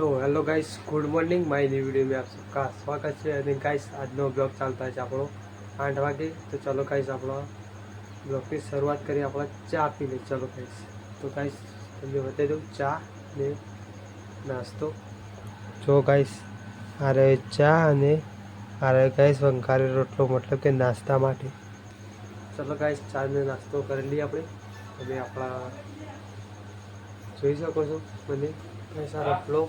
તો hello guys, good morning. My new video મેં આપ સબકા સ્વાગત છે અને ગાઈસ, આજનો બ્લોગ ચાલતા છે આપણો આઠ વાગે. તો ચાલો ગાઈસ, આપણો બ્લોગની શરૂઆત કરી આપણે ચા પી લઈએ ચલો ગાઈસ. તો ગાઈસ, તમને બતાવી દઉં, ચા ને નાસ્તો. જો ગાઈસ, આ રહ્યો ચા અને આ રહ્યો ગાઈસ વંકારે રોટલો, મતલબ કે નાસ્તા માટે. ચાલો ગાઈસ, ચા ને નાસ્તો કરી લઈએ આપણે. અને આપણા જોઈ શકો છો મને. પૈસા રોટલો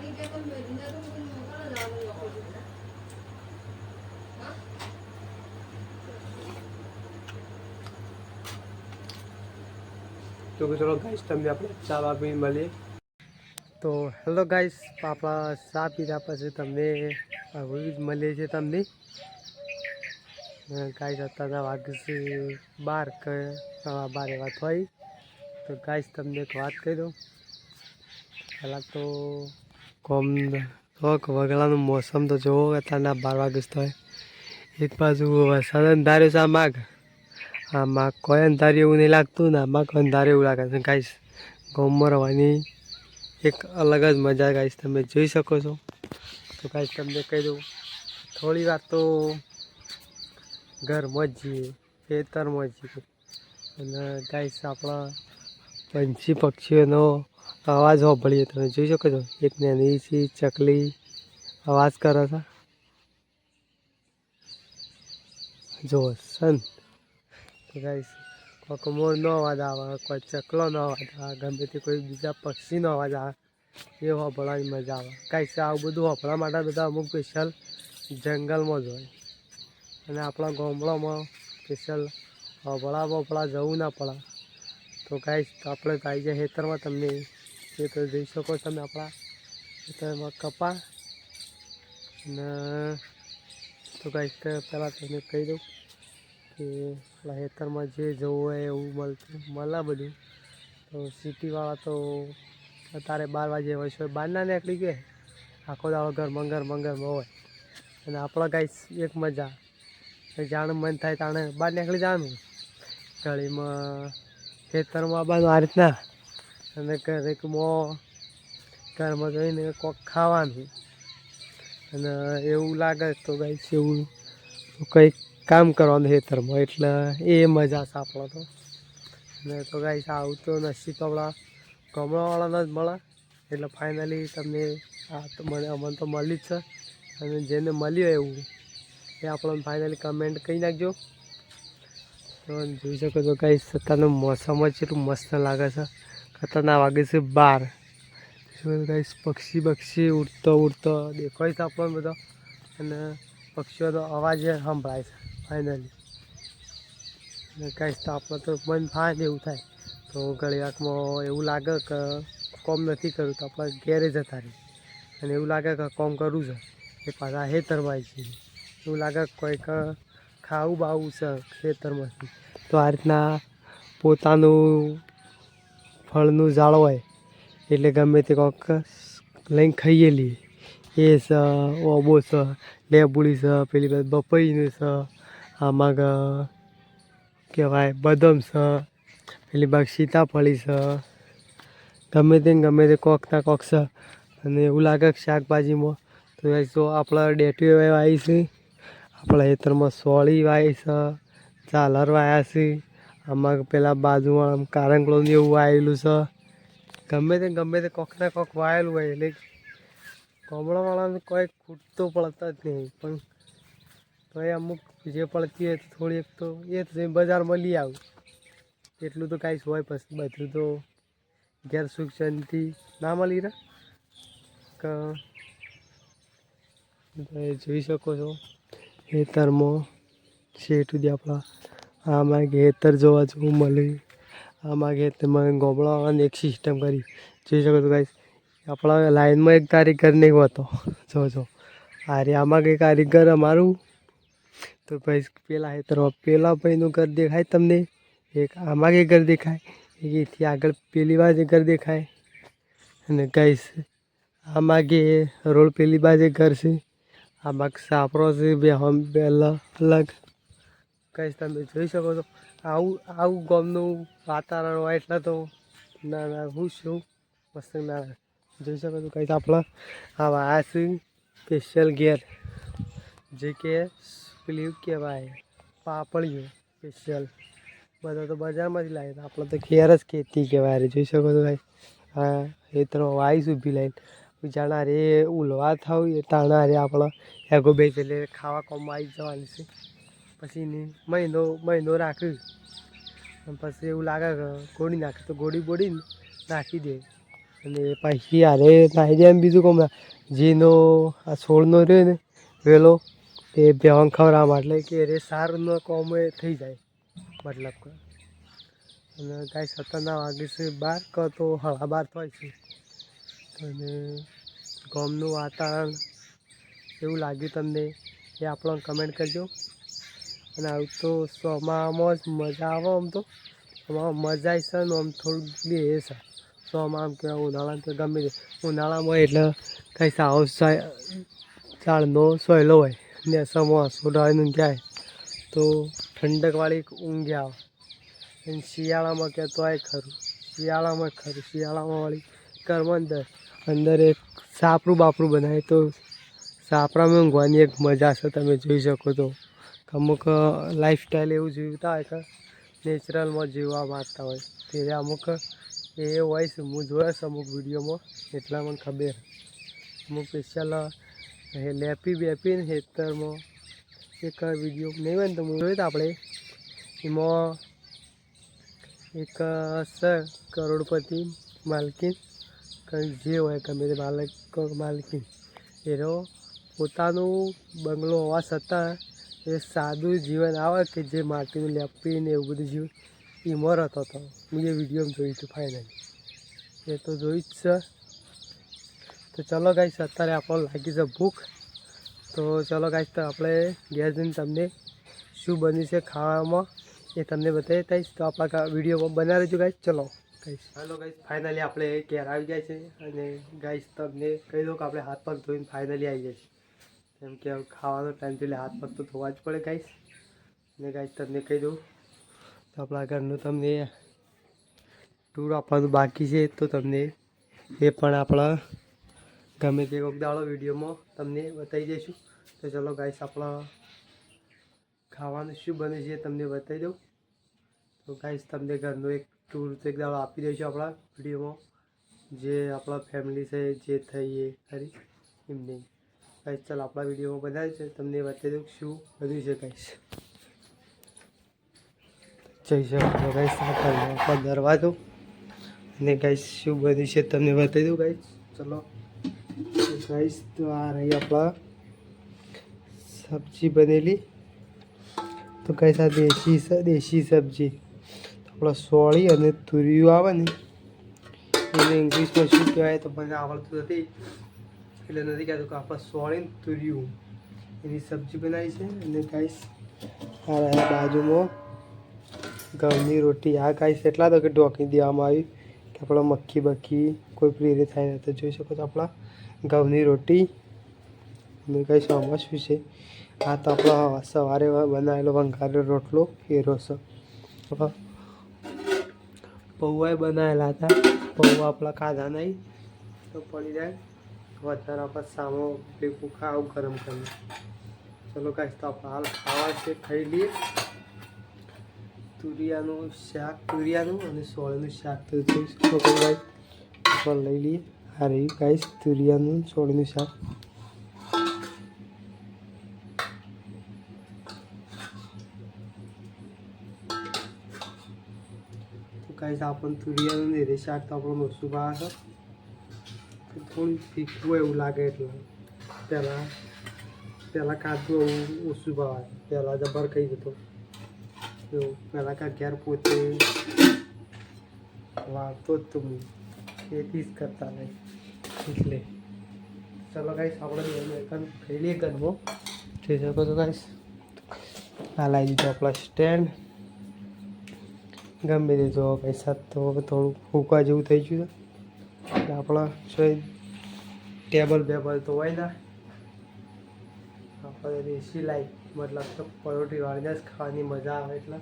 કરો? આપણને જ તો ચલો ગાઈસ તમને આપણે ચા આપી મળીએ. તો હેલો ગાઈસ પાપા ચા પીધા પછી તમને વિવિધ મળીએ છીએ તમને. ગાઈસ અત્યારના વાગશે બાર સવા બાર એવા થઈ. તો ગાઈસ તમને એક વાત કહી દઉં. પહેલાં તો કોમ થોક વગલાનું મોસમ તો જોવો અત્યારના બાર વાગે થાય. એક બાજુ વરસાદ અંધાર્યો છે આ માગ આમાં કોઈ અંધારે એવું નહીં લાગતું ને આમાં કોઈ અંધારે એવું લાગે છે. ગાઈશ ગોમમાં રહેવાની એક અલગ જ મજા ગાઈશ તમે જોઈ શકો છો. તો ગાઈશ તમને કહી દઉં, થોડી વાર તો ઘરમાં જ જઈએ, ખેતરમાં જઈએ. અને ગાઈશ આપણા પંછી પક્ષીઓનો અવાજ સાંભળીએ તમે જોઈ શકો છો. એક નાની સી ચકલી. અવાજ કરે છે. જો સન ગાઈસ કોઈ મોરનો અવાજ આવે કોઈ ચકલોનો અવાજ આવે, ગમે તે કોઈ બીજા પક્ષીનો અવાજ આવે, એ હોભળવાની મજા આવે. કાંઈ આવું બધું હોભળવા માટે બધા અમુક સ્પેશિયલ જંગલમાં જ હોય. અને આપણા ગામડામાં સ્પેશિયલ હોભળા બોભળા જવું ના પડે. તો કાંઈ આપણે આવી જાય ખેતરમાં તમને એ તો જોઈ શકો તમે આપણા ખેતરમાં કપા. અને તો ગાઈસ પહેલાં તમને કહી દઉં કે આપણા ખેતરમાં જે જવું હોય એવું મળતું, મળે બધું. તો સિટીવાળા તો અત્યારે બાર વાગે હોય છે, બહાર ના નીકળી ગયે. આખો દાડો ઘરમાં ઘરમાં ઘરમાં હોય. અને આપણા કાંઈ એક મજા. કે મન થાય તાણે બહાર નીકળી જવાનું. ગળીમાં ખેતરમાં આવવાનું આ રીતના અને ઘરેકમાં ઘરમાં જઈને કોક ખાવાનું. અને એવું લાગે તો ગાઈસ એવું કંઈક કામ કરવાનું ખેતરમાં, એટલે એ મજા છે આપણો તો. અને તો ગાઈસ આવું તો નસીબ આપણા ગામડાવાળાને જ મળે. એટલે ફાઇનલી તમને આ તો મને, અમને તો મળી જ છે. અને જેને મળ્યું એવું, એ આપણને ફાઇનલી કમેન્ટ કહી નાખજો. તો જોઈ શકો છો ગાઈસ અત્યારનું મોસમ જ એટલું મસ્ત લાગે છે. ખતરનાક વાગે છે બાર. ગાઈસ પક્ષી પક્ષી ઉડતો ઉડતો દેખાય છે આપણને બધો. અને પક્ષીઓનો અવાજ સંભળાય છે ફાઇનલી અને કાંઈ તો આપણે તો મન થાય ને એવું થાય. તો ઘણી વાંકમાં એવું લાગે કે કોમ નથી કરવું તો આપણે ઘેરે જતા રહીએ. અને એવું લાગે કે કોમ કરવું છે, એ પાછા ખેતરમાં છે એવું લાગે કોઈક ખાવું બાવું છે ખેતરમાંથી. તો આ રીતના પોતાનું ફળનું ઝાડ હોય, એટલે ગમે તે કોક લઈને ખાઈએ લઈએ એ છે ઓબો છે લેબુડી છે પેલી બાજુ બપૈયું છે આમાં કહેવાય બદામ છે પેલી બાગ સીતાફળી છે ગમે તે ગમે તે કોક ના કોક છે અને એવું લાગે શાકભાજીમાં તો જો આપણા ડેટીઓ વાય છે, આપણા ખેતરમાં સોળી વાય છે, ઝાલર વાયા છે. આમાં પેલા બાજુમાં આમ કારંગળો ને એવું વાયેલું છે. ગમે તે ગમે તે કોક ના કોક વાયેલું હોય, એટલે ગામડાવાળાને કોઈ ખૂટતો પડતા જ નહીં. પણ તો એ અમુક જે પડતી હોય થોડી એક તો એ જ બજારમાં લઈ આવું. એટલું તો કાંઈ હોય પછી બધું તો ઘેર સુખ શાંતિ ના મળી તમે જોઈ શકો છો ખેતરમાં શેઠ સુધી આપણા આમાં ખેતર જોવા જવું મળે આમાં ખેતરમાં ગોબળાવાળાને એક સિસ્ટમ કરી. જોઈ શકો છો ગાઈશ આપણા લાઈનમાં એક કારીગર નહીં હોતો. જો જો. અરે, આમાં કંઈ કારીગર અમારું? તો ભાઈ, પેલા હેતરમાં પેલા ભાઈનું ઘર દેખાય તમને? એક આમાં કંઈ ઘર દેખાય? એથી આગળ પેલી બાજુ ઘર દેખાય? અને ગાઈશ આમાં કે રોડ પેલી બાજુ ઘર છે? આમાં સાપરો છે, બે હમ, બે અલગ. કહીશ તમે જોઈ શકો છો. આવું આવું ગામનું વાતાવરણ હોય એટલે તો ના ના, હું શું? મસ્ત ના જોઈ શકો છો કઈ આપણા? આ છે સ્પેશિયલ ગેર જે કે પેલું કહેવાય, પાપડીઓ સ્પેશિયલ બધા તો બજારમાંથી લાવે આપણે તો ખેર જ ખેતી કહેવાય જોઈ શકો છો ભાઈ. હા, એ તો વાઈસ ઊભી લાઈન. જાણા રે, ઉલવા થાવ એ ટાણા રે આપણા. એગો બે એટલે ખાવા કોમમાં આવી જવાની છે. પછી મહિનો મહિનો રાખ્યું. પછી એવું લાગે કે ગોળી નાખે, તો ગોળી બોળીને નાખી દે. અને પછી હારે નાખી દે એમ બીજું કોમ જેનો આ છોડનો રહ્યો ને, વેલો, એ બેહન ખવડાવવા એટલે કે રે સારનો કોમ એ થઈ જાય, મતલબ કે. અને કાંઈ સત્તરના વાગે છે બાર, ક તો હવા બાર થાય છે. અને ગામનું વાતાવરણ એવું લાગ્યું તમને, એ આપણો કમેન્ટ કરજો. અને આવું તો સોમામાં જ મજા આવે આમ તો. આમાં મજા છે ને આમ થોડુંક બી એ છે. સોમાં આમ કહેવાય ઉનાળામાં તો ગમે તે. ઉનાળામાં એટલે કંઈ સાવ ઝાડનો સોયલો હોય. ને સમોસ ઉડાવીને જાય તો ઠંડકવાળી ઊંઘી આવે. અને શિયાળામાં કહેતો હોય ખરું. શિયાળામાં ખરું. શિયાળામાં વાળી ઘરમાં અંદર અંદર એક સાપરું બાપરું બનાવે તો સાપરામાં ઊંઘવાની એક મજા છે. તમે જોઈ શકો તો. અમુક લાઈફસ્ટાઈલ એવું જીવતા હોય કે નેચરલમાં જીવવા માંગતા હોય. ત્યારે અમુક, એ હોય છે, હું જોયા છે અમુક વિડીયોમાં એટલા મને ખબર. અમુક સ્પેશિયલ લેપી બેપી ને હેતરમાં એક વીડિયો નહીં હોય ને તો હું જોયું આપણે. એમાં એક સર કરોડપતિ માલકીન. કંઈ જે હોય ગમે તે માલક, માલકીન. એનો પોતાનું બંગલો હોવા છતાં એ સાદું જીવન આવે કે જે માટીનું લેપીને એવું બધું જીવન રહેતો હતો મેં એ વિડીયોમાં જોયું હતું ફાઇનલી એ તો જોયું જ છે. તો ચલો ગાઈશ અત્યારે આપણને લાગી છે ભૂખ. તો ચલો ગાઈશ તો આપણે ઘેર જઈને તમને શું બન્યું છે ખાવામાં એ તમને બતાવી દઈશ. તો આપણા વિડીયોમાં બનાવી રહેજો ગાઈશ ચલો ગાઈસ હેલો ગાઈશ ફાઇનલી આપણે ઘેર આવી જાય છે અને ગાઈશ તમને કહી દઉં કે આપણે હાથ પગ ધોઈને ફાઇનલી આવી જાય છે કેમ કે હવે ખાવાનો ટાઈમ એટલે હાથ પગ તો ધોવા જ પડે ગાઈસ ને ગાઈસ તમને કહી દઉં, તો આપણા ઘરનું તમને ટૂર આપવાનું બાકી છે, તો તમને એ પણ આપણા ગમે તે કોઈક દાડો વિડીયોમાં તમને બતાવી દઈશું. તો ચલો ગાઈસ આપણા ખાવાનું શું બને છે તમને બતાવી દઉં. તો ગાઈસ તમને ઘરનો એક ટૂર તો એક દાડો આપી દઈશું આપણા વિડીયોમાં. જે આપણા ફેમિલી છે, જે થઈએ, ખરી? એમ નહીં. ગાઈસ ચાલો આપણા વિડીયોમાં બધા છે. તમને બતાવી દઉં શું બધું છે ગાઈશ જઈ શકો ગાઈશ દરવાજો. અને ગાઈશ શું બધું છે તમને બતાવી દઉં ગાઈશ ચલો. ગાઈશ તો આ રહી આપણા સબ્જી બનેલી. તો ગાઈસ આ દેશી દેશી સબ્જી. આપણા સોળી અને તુરિયું આવે ને. એને ઇંગ્લિશમાં શું કહેવાય તો મને આવડતું નથી. એટલે નથી કહેતો કે આપણે સોળી તુર્યું. એની સબ્જી બનાવી છે અને ગાઈસ, આ બાજુમાં. ઘઉંની રોટી. આ ગાઈસ એટલા તો કે ઢોકી દેવામાં આવી કે આપણા મક્ખી બક્કી કોઈ પ્રેરે થાય નહીં. તો જોઈ શકો છો આપણા ઘઉંની રોટી. અને કાંઈ આમાં શું છે. આ તો આપણો સવારે બનાવેલો વંગારેલો રોટલો એ છે. પૌવાએ બનાવેલા હતા. પૌવા આપણા ખાધા નહીં. તો પડી જાય. વધારે આપણે સામો ભેગું ખાવું ગરમ કરીએ. ચલો કાંઈ તો આપણે હાલ ખાવા છે, ખાઈ લઈએ. તુરિયાનું શાક, તુરિયાનું અને સોળનું શાક તો ભાઈ આપણે લઈ લઈએ. આ રહ્યું ગાઈસ તુરિયાનું સોળનું શાક. તો ગાઈસ આપણને તુરિયાનું ને શાક તો આપણું ઓછું ભાવે છે થોડું ફીકવું એવું લાગે એટલે પહેલાં પહેલાં કાચું એવું ઓછું ભાવે પહેલાં જબર કહી જતો એવું, પહેલાં કાં ઘેર પોતે વાંચતો જ તું ખેતી જ કરતા નહીં એટલે ચલો કાંઈ આપણે બે એકન ખાઈ લઈએ ગરમો જોઈ શકો તો ગાઈસ આ લાવી દીધો આપણા સ્ટેન્ડ ગમે તે જો, પૈસા તો થોડું ફૂંકવા જેવું થઈ ગયું છે. આપણા છે ટેબલ બેબલ તો હોય ને, આપણે દેશી લાઈફ મતલબ તો પરોઠી વાળીને જ ખાવાની મજા આવે એટલે.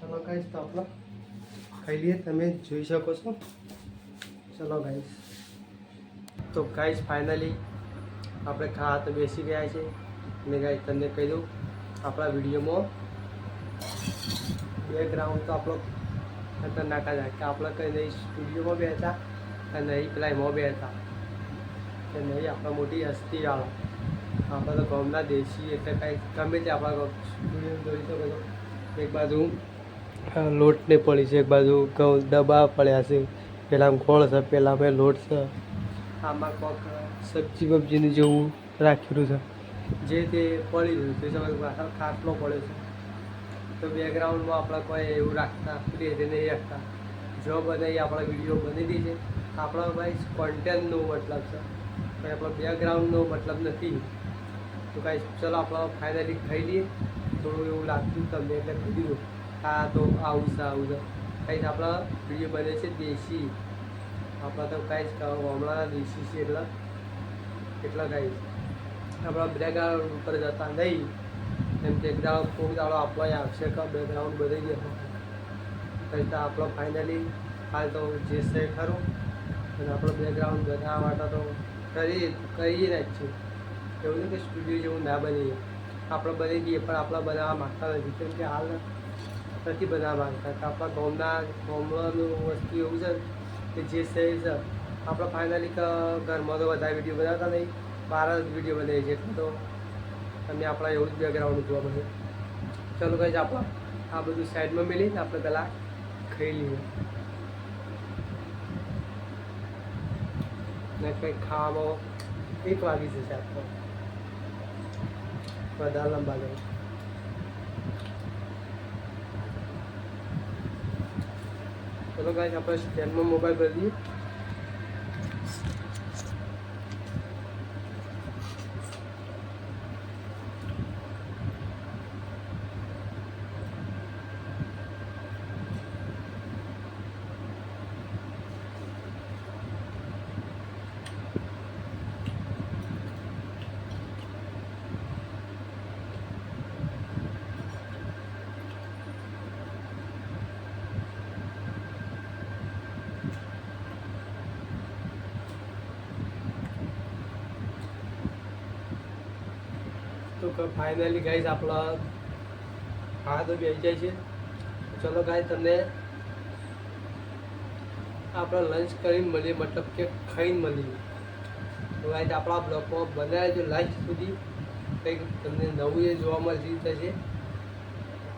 ચલો કહીશ તો આપણે ખાઈ લઈએ. તમે જોઈ શકો છો. ચલો ગાઈશ તો ગાઈસ ફાઇનલી આપણે ખા તો બેસી ગયા છે મેં કાંઈ તમને કહી દઉં, આપણા વિડીયોમાં બેકગ્રાઉન્ડ તો આપણો ખતરનાક જ કે આપણે કંઈ નહીં સ્ટુડિયોમાં બેઠા અને નહીં પેલા એમાં હતા. કે નહીં, આપણે મોટી હસ્તીવાળા. આપણે તો ગામના દેશી, એટલે કાંઈ ગમે તે આપણા સ્ટુડિયો દોરી શકો છો એક બાજુ લોટને પડી છે, એક બાજુ ઘઉં ડબ્બા પડ્યા છે. પહેલાં ગોળ છે પહેલાં મેં લોટ છે. આમાં કોક સબ્જી બબ્જીને જેવું રાખેલું છે. જે તે પડી રહ્યું છે સમય ખાટલો પડ્યો છે. તો બેકગ્રાઉન્ડમાં આપણે કોઈ એવું રાખતા રીતે નહીં રાખતા. જો બનાવી આપણા વીડિયો બની દી છે આપણા ભાઈ કોન્ટેન્ટનો મતલબ છે. કંઈ આપણો બેકગ્રાઉન્ડનો મતલબ નથી. તો કાંઈ ચલો આપણે ફાઇનલી ખાઈ લઈએ. થોડું એવું લાગતું તમને એટલે કહી હા, તો આવું છે આવું છે. કાંઈ આપણા વીડિયો બને છે દેશી. આપણા તો કાંઈ જ હમણાં દેશી છે એટલા. એટલા કાંઈ આપણા બેકગ્રાઉન્ડ ઉપર જતા નહીં. એમ કે એકદમ કોક દાડો આપણો આવશે કે બેકગ્રાઉન્ડ બદલી જશે કંઈ તો આપણો ફાઇનલી હાલ તો જે છે ખરું. અને આપણો બેકગ્રાઉન્ડ બધા માટે તો કરી કરીએ જ છીએ એવું નહીં કે સ્ટુડિયો જેવું ના બનીએ આપણે બની દઈએ પણ આપણે બનાવવા માગતા નથી. કેમ કે હાલ નથી બનાવવા માગતા. તો આપણા ગામના, ગામડાનું વસ્તુ એવું છે કે જે છે એ છે. આપણે ફાઇનલી ઘરમાં તો બધા વીડિયો બનાવતા નહીં. બહાર જ વીડિયો બનાવીએ છીએ. તો તમને આપણા એવું જ બેકગ્રાઉન્ડ જોવા મળે. ચલો કઈ આપણે આ બધું સાઈડમાં મેળવીને આપણે પહેલાં ખાઈ લઈએ. ને કંઈક ખાવામાં એક વાગી જશે આપણે બધા લંબા જાય ચલો ગાઈસ, આપણે સ્ટેન્ડમાં મોબાઈલ ભરી દઈએ. તો ફાઇનલી ગાઈઝ આપણા હા બેસી જાય છે. ચલો ગાય તમને આપણે લંચ કરીને મળીએ, મતલબ કે ખાઈને મળીએ. તો ગાઈઝ આપણા બ્લોગમાં બનાવ્યા છે લંચ સુધી. કંઈક તમને નવું એ જોવા મળતી થશે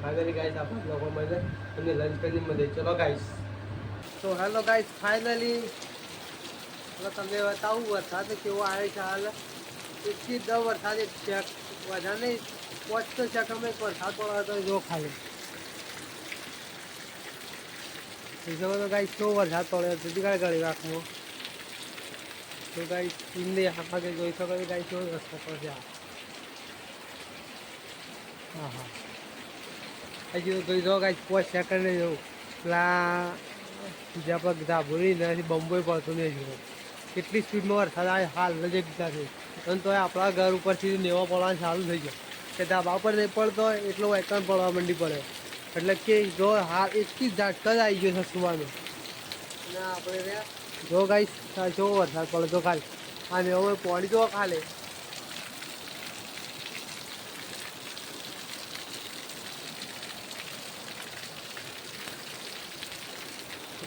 ફાઇનલી ગાઈઝ આપણા બ્લોગમાં મળે તમને લંચ કરીને મળીએ. ચલો ગાઈઝ તો હેલો ગાઈઝ ફાઇનલી તમને બતાવું, વરસાદ કેવો આવે છે હાલ? એકથી દસ વરસાદ ચેક વધારે નહીં પાંચ તો છે તમે વરસાદ પડે તો જો ખાલી. બીજો તો ગાઈ શું વરસાદ પડે? સુધી કાંઈ ગળી રાખવો તો ગાઈ આખા કે જોઈ શકો છો ગાઈ શું રસ્તો હા હા. હજી જોઈ શકો ગાઈ પાંચ સેકન્ડ જવું પેલા જે આપણે ધાબુરી નથી બંબોય પડતું નહીં જોયું. કેટલી સ્પીડમાં વરસાદ આવે, હાલ નજીક છે અને તો આપણા ઘર ઉપરથી નેવા પડવાનું ચાલુ થઈ ગયો. કે ધાબા પર નહીં પડતો એટલો એકણ પડવા માંડી પડે. એટલે કે જો હાલ એકથી ઝાટકા જ આવી ગયો છે અને આપણે જો ગાઈ જો વરસાદ પડે તો ખાલી. આ નેવો પડી તો ખાલે.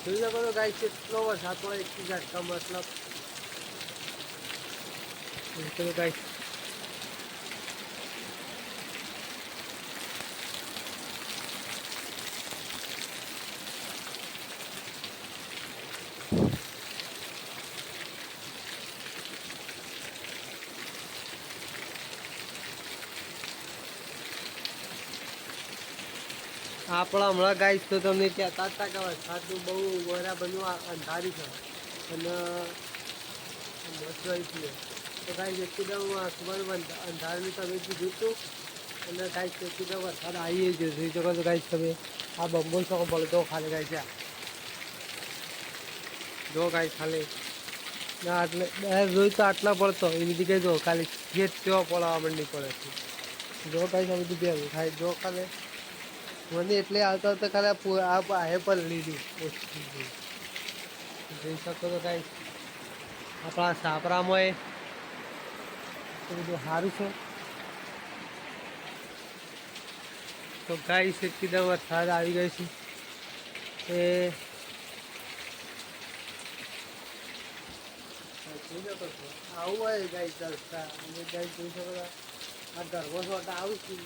જોઈ શકો તો ગાઈ કેટલો વરસાદ પડે એકથી ઝાટકા મતલબ. ચલો ગાઈ આપણા હમણાં ગાઈશ તો તમને ત્યાં તાતા હતા કે વરસાદનું બહુ બરાબરનું અંધારી છે. અને, મસ્ત રહી છે. તો કાંઈ સુબહ અંધારાનું તમે કીધું હતું અને કાંઈ એકદમ વરસાદ આવી જ જોઈ શકો તો કાંઈ તમે આ બંબો શકો પડતો ખાલી કાંઈ છે જો કાંઈ ખાલી. ના, આટલે બે જોઈ તો આટલા પડતો. એની જગ્યાએ જો, ખાલી જે પડવા માંડી પડે છે. જો કાંઈ તમે બધું બે ખાઈ જો ખાલી. મને એટલે આવતા આવતા ખાલી આ આ આ પર લીધી. ઓછી. જોઈ શકો તો કાંઈ આપણા સાપરામાં એ બધું સારું છે. તો ગાય છે કીધા વરસાદ આવી ગયો છે. એ આવું હોય ગાય ચાલતા અને ગાય જોઈ શકો આ ગરબો છો આવું છું.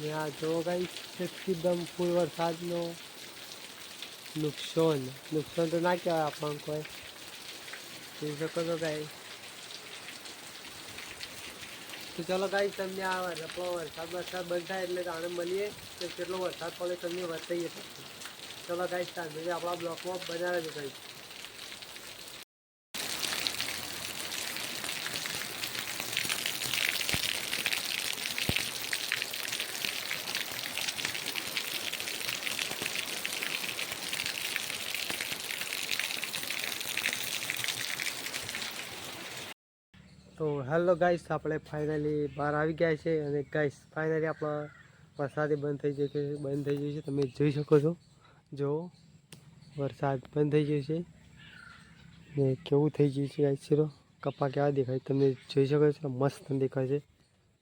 ત્યાં જો ગાય એકદમ ફૂલ વરસાદનો. નુકસાન. નુકસાન તો ના કહેવાય આપણને કોઈ. જોઈ શકો છો ગાઈ તો ચલો ગાઈ તમને આ રપો વરસાદ વરસાદ બંધ થાય એટલે આને મળીએ કે કેટલો વરસાદ પડે તમને વર્તાઈએ ચાલો ગાઈ સાંજે આપણા બ્લોકમાં બનાવે છે ગાઈ તો હેલો ગાઈસ આપણે ફાઇનલી બહાર આવી ગયા છે અને ગાઈસ ફાઇનલી આપણા વરસાદે બંધ થઈ ગયો છે, બંધ થઈ ગયું છે. તમે જોઈ શકો છો. જો, વરસાદ બંધ થઈ ગયો છે. ને કેવું થઈ ગયું છે ગાઈસ શીરો? કપા કેવા દેખાય? તમે જોઈ શકો છો, મસ્ત દેખાય છે.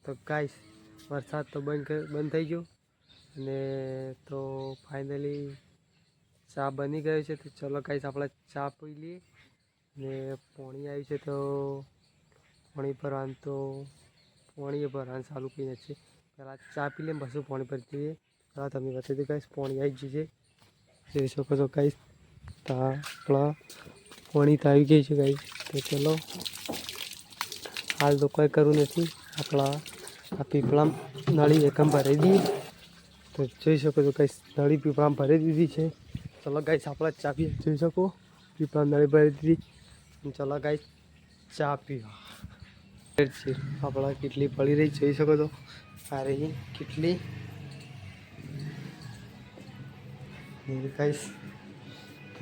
તો ગાઈસ વરસાદ તો બંધ બંધ થઈ ગયો. અને તો ફાઇનલી ચા બની ગયો છે. તો ચલો ગાઈસ આપણે ચા પી લઈએ. ને પાણી આવ્યું છે તો પાણી ભરવાનું તો પાણી ભરવાનું ચાલુ કરીને છે પહેલાં ચા પી લઈએ પછી પાણી ભરી દઈએ. પહેલાં તમે બતાવી દો કહીશ પાણી આવી જશે. જોઈ શકો છો કહીશ તા આપણા પાણી તો આવી ગયું છે ગાઈશ તો ચલો, હાલ તો કોઈ કરવું નથી. આપણા આ પીપળામ નળી એકમ ભરી દીધી. તો જોઈ શકો છો કઈ નળી પીપળામ ભરી દીધી છે. ચલો ગાઈશ આપણા ચા પી જોઈ શકો, પીપળામ નળી ભરી દીધી. ચલો ગાઈશ ચા પીવા આપણા કેટલી પડી રહી જોઈ શકો છો આ રહી કેટલી કહીશ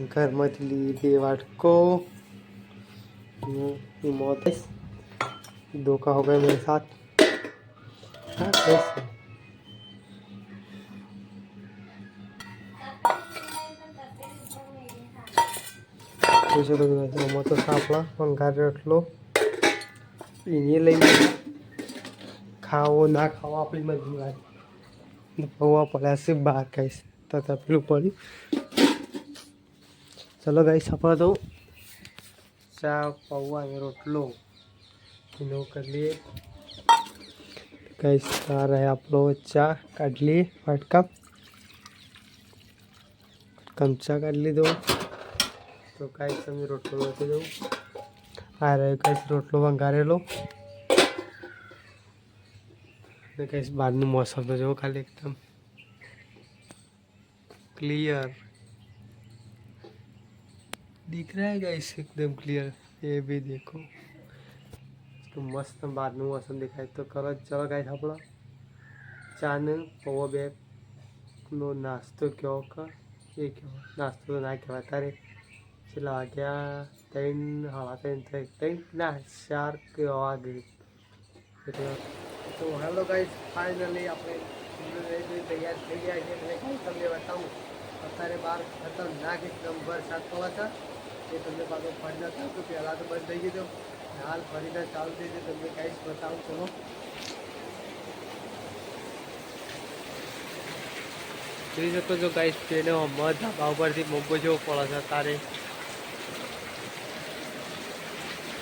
ઘરમાંથી લીધી વાટકો મોત ધોખા हो गए मेरे साथ हाँ कैसे જોઈ શકો છો એને લઈને ખાવો ના ખાવો આપણી મરજી વાત પૌવા પડ્યા છે બહાર કહીશ તો તપેલું પડ્યું ચલો ગાઈશ આપણે તો ચા પૌવા અને રોટલો એનો કરી લઈએ ગાઈશ આ રહે આપણો ચા કાઢી લઈએ વાટકા ચમચા કાઢી લીધો તો કાંઈ તમે રોટલો નાખી દઉં આ રહ્યો કાંઈ રોટલો વંગારેલો ને કઈ બહારનું મોસમ તો જુઓ ખાલી એકદમ ક્લિયર दिख रहा है गाइस एकदम क्लियर ये भी देखो तो मस्त બહારનું મોસમ દેખાય તો કરો ચલો ગાઈસ આપણો ચા ને પૌવા બેગ નો નાસ્તો કયો કે એ કયો નાસ્તો તો ના કહેવાય તારે છેલ્લા વાગ્યા ત્રણ હા ત્રણ થઈ ત્રણ ના, ચાર કે વાગે તો હેલો ગાઈસ ફાઇનલી આપણે તૈયાર થઈ ગયા છે. અને કાંઈ તમને બતાવું, અત્યારે બહાર ખતરનાક એકદમ વરસાદ પડે છે એ તમને પાછો ફરી નતા તો પહેલાં તો બંધ થઈ ગયો. હતું હાલ ફરીને ચાલુ થઈ ગયું. તમને કાંઈ બતાવું, ચલો. જોઈ શકો છો ગાઈસ ટ્રેનો મધ ધાબા ઉપરથી મોબો જેવો પડે છે. તારે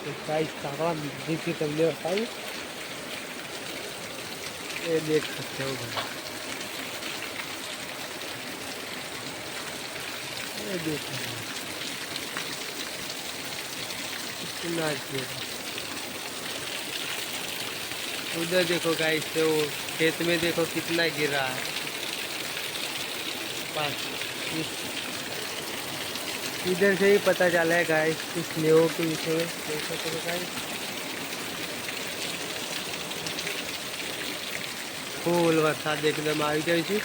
साइज तगड़ा देखिए तगड़े और साइज ये देख सकते हो भाई ये देख कितना अच्छी उधर देखो गाइस से वो खेत में देखो कितना गिर रहा है पास इधर से ही पता चला है गाइस कि स्नेहो के विषय में देख सकते हो गाइस ફૂલ વરસાદ એકદમ આવી જાય છે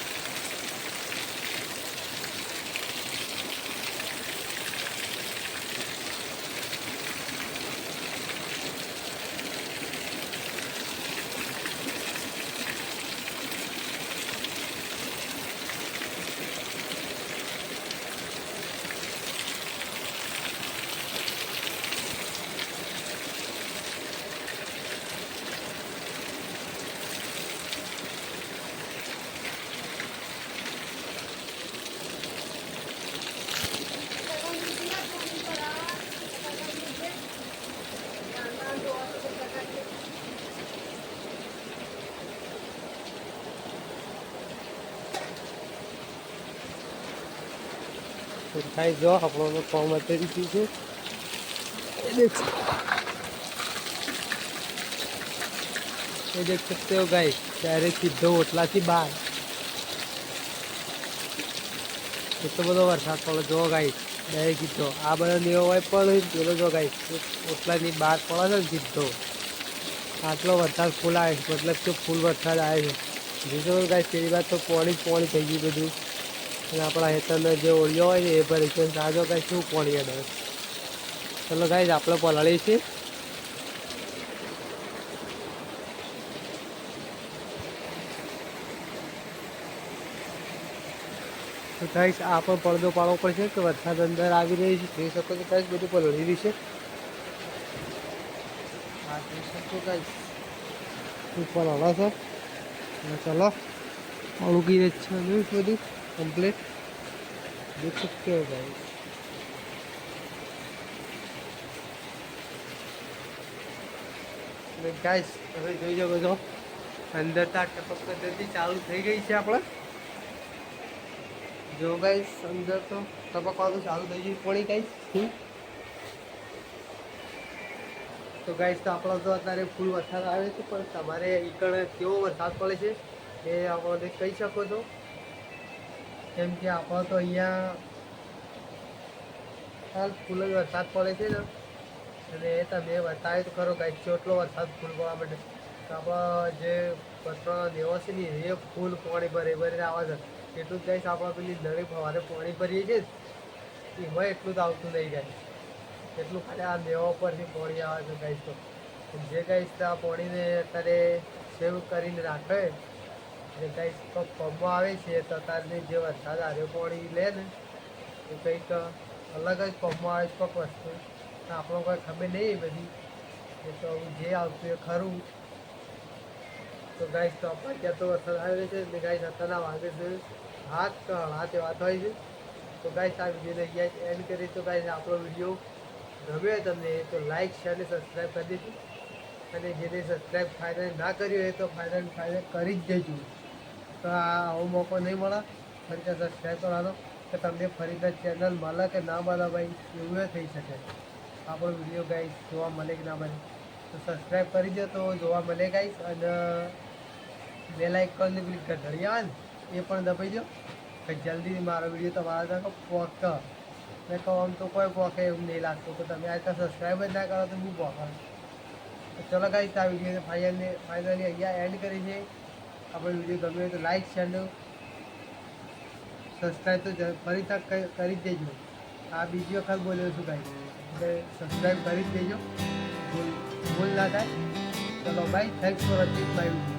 થાય જો આપણો કોમ અત્યારે શું છે ये देख ये देख सकते हो गाइस डायरेक्ट સીધો ઓટલાથી બહાર એટલો બધો વરસાદ પડે જો ગાઈસ ડાયરેક્ટ સીધો આ બધો નેવો હોય પણ પેલો જો ગાઈસ ઓટલાની બહાર પડે છે ને સીધો આટલો વરસાદ ફૂલ આવે છે મતલબ કે ફૂલ વરસાદ આવે છે બીજો ગાઈસ તેની વાત તો પાણી જ પાણી થઈ ગયું બધું અને આપણા હેતરના જે ઓળિયો હોય ને એ ભરી છે સાજો કાંઈ શું પાણી ચાલો ચલો જ આપણે પલાળી છીએ. તો ગાઈસ આ પણ પડદો પાડવો પડશે કે વરસાદ અંદર આવી રહી છે, જોઈ શકો છો થાય બધું પલળી રહ્યું છે. હા, જોઈ શકો ગાઈસ ઉપર હવા છો? ચલો અળુકી રહે છે બધું કમ્પ્લીટ દેખ सकते हो गाइस ગાઈસ હવે જોઈ શકો છો અંદર તો આ ટપક પદ્ધતિ ચાલુ થઈ ગઈ છે આપણે જો ગાઈસ અંદર તો ટપકવાનું ચાલુ થઈ ગયું પડી ગાઈસ ફૂલ તો ગાઈસ તો આપણો તો અત્યારે ફૂલ વરસાદ આવે છે પણ તમારે ઈકણ કેવો વરસાદ પડે છે એ આપણે કહી શકો છો કેમ કે આપણો તો અહીંયા હાલ ફૂલ જ વરસાદ પડે છે ને. અને એ તમે બતાવે તો ખરો કાંઈક ચોટલો વરસાદ ફૂલ પડવા માટે. તો આપણા જે પથરો દેવો છે ને એ ફૂલ પાણી ભરે ભરીને આવે છે. એટલું જ કહીશ આપણે પેલી નળી ફવારે પાણી ભરીએ છીએ એમાં એટલું જ આવતું નહીં જાય. એટલું ખાલી આ દેવા પરથી પાણી આવે છે ગાઈશ તો. જે ગાઈશ આ પાણીને અત્યારે સેવ કરીને રાખે. જે કંઈક પંપમાં આવે છે તો અત્યારે જે વરસાદ આવ્યો પાણી લે ને એ કંઈક અલગ જ પંપમાં આવે છે કોઈક વસ્તુ. આપણો કોઈ ખબર નહીં એ બધી. એ તો જે આવતું એ ખરું. તો ગાઈશ તો આપણે ત્યાં તો વરસાદ આવે છે ને ગાઈશ અત્યારના વાગે છે હાથ હાથ એ વાત હોય છે. તો ગાઈશ આ વીડિયો લઈ ગયા એન્ડ કરી તો ગાઈશ આપણો વીડિયો ગમ્યો તમને તો લાઈક શેર અને સબસ્ક્રાઈબ કરી દીધું અને જેને સબસ્ક્રાઈબ ફાયદા ના કર્યું હોય તો ફાયદા ફાયદા કરી જ દેજો. તો આ આવો મોકો નહીં મળે. ફરી સબસ્ક્રાઈબ કરવાનો કે તમને ફરીથી ચેનલ મળે કે ના મળે ભાઈ, એવું થઈ શકે. આપણો વીડિયો ગાઈશ જોવા મળે કે ના મળે. તો સબસ્ક્રાઈબ કરી દો તો જોવા મળે ગાઈશ અને બે લાઈક કરીને પેલી ઘડી આવે ને, એ પણ દબાઈ દો, કે જલ્દી મારો વીડિયો તમારા ત્યાં પોક મેં કહું આમ તો કોઈ પોકે એવું નહીં લાગતું, તો તમે આ સબસ્ક્રાઈબ જ ના કરો તો હું પોકા તો ચલો ગાઈશ આ વિડીયોને ફાઇનલી ફાઇનલી અહીંયા એન્ડ કરી છે આપણો વીડિયો ગમ્યો તો લાઈક શેર સબસ્ક્રાઈબ તો ફરી તક કરી- જ દેજો. આ બીજી વખત બોલ્યો છું ભાઈ. એટલે સબસ્ક્રાઈબ કરી જ દેજો. ભૂલ ભૂલ ના થાય. ચલો ભાઈ થેન્ક્સ ફોર વોચિંગ માય